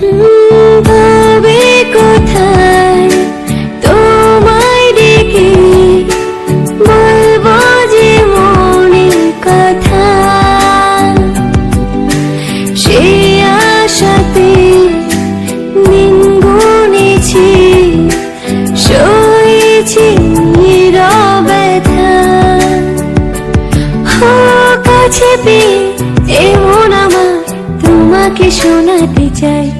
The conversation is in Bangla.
তবে কোথায় তোমায় ডেকে বলব যে কথা। সে আশাতে দিন গুনেছি, সয়েছি নীরবতা। হো কাছে পেয়ে এমন আমার তোমাকে শোনাতে চাই।